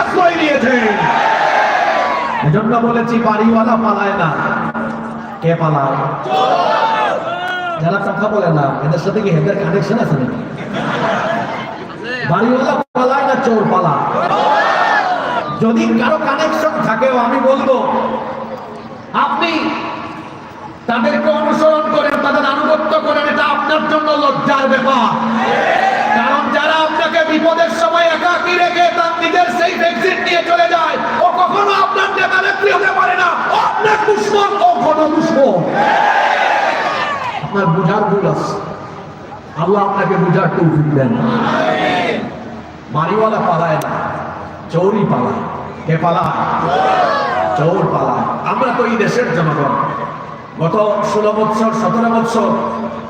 আশ্রয় এজন্য বলেছি, বাড়িওয়ালা পালায় না। কে পালায়? যারা বলে না, এদের সাথে কি কানেকশন আছে নাকি? বাড়িওয়ালা পালায় না, চোর পালায়? যদি কারও কানেকশন থাকেও আমি বলব, আপনি তাদেরকে অনুসরণ করেন, তাদের আনুগত্য করেন, এটা আপনার জন্য লজ্জার ব্যাপার। কারণ যারা আপনাকে বিপদের সময় ও দুশ্মন ও ঘন দুশ্মন আপনার বুঝার ভুল আছে। আল্লাহ আপনাকে বুঝার তৌফিক দেন। বাড়িওয়ালা পালায় না, চৌরি পালায়, কে পালায়? চৌর পালায়। আমরা তো এই দেশের জনগণ। গত ষোলো বৎসর, সতেরো বৎসর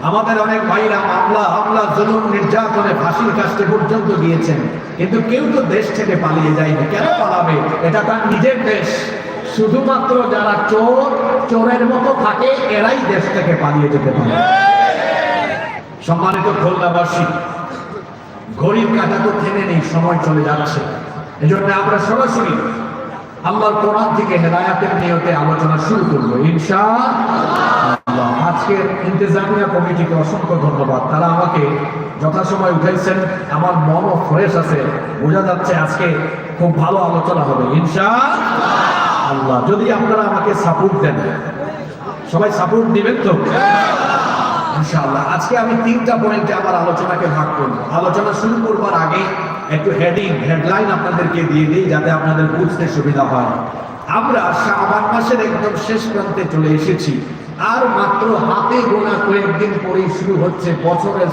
আমাদের অনেক ভাইরা মামলা, হামলা, জুলুম, নির্যাতনে ফাঁসির কাছে পর্যন্ত গিয়েছেন কিন্তু কেউ তো দেশ থেকে পালিয়ে যায়নি। কেন পালাবে? এটা তার নিজের দেশ। শুধুমাত্র যারা চোর, চোরের মতো থাকে, এরাই দেশ থেকে পালিয়ে যেতে পারে। সম্মানিত খুলনাবাসী, ঘড়ির কাটা তো থেমে নেই, সময় চলে যাচ্ছে। এজন্য আমরা সরাসরি আল্লাহর কোরআন থেকে হেদায়াতের নিয়তে আলোচনা শুরু করব ইনশা আজকের ইন্তেজামিয়া কমিটিকে অসংখ্য ধন্যবাদ। তারা আমাকে যথাসময় উঠাইছেন, আমার মনও ফ্রেশ আছে, বোঝা যাচ্ছে আজকে খুব ভালো আলোচনা হবে ইনশা আল্লাহ যদি আপনারা আমাকে সাপোর্ট দেন। সবাই সাপোর্ট দিবেন তো? ইনশাআল্লাহ, আজকে আমি তিনটা পয়েন্টে আমার আলোচনাকে ভাগ করব। আলোচনা শুরু করবার আগে একটু হেডিং হেডলাইন আপনাদেরকে দিয়ে দিই, যাতে আপনাদের বুঝতে সুবিধা হয়। আমরা শাবান মাসের একদম শেষ প্রান্তে চলে এসেছি। আর মাত্র হাতে গোনা কয়েকদিন পরেই শুরু হচ্ছে বছরের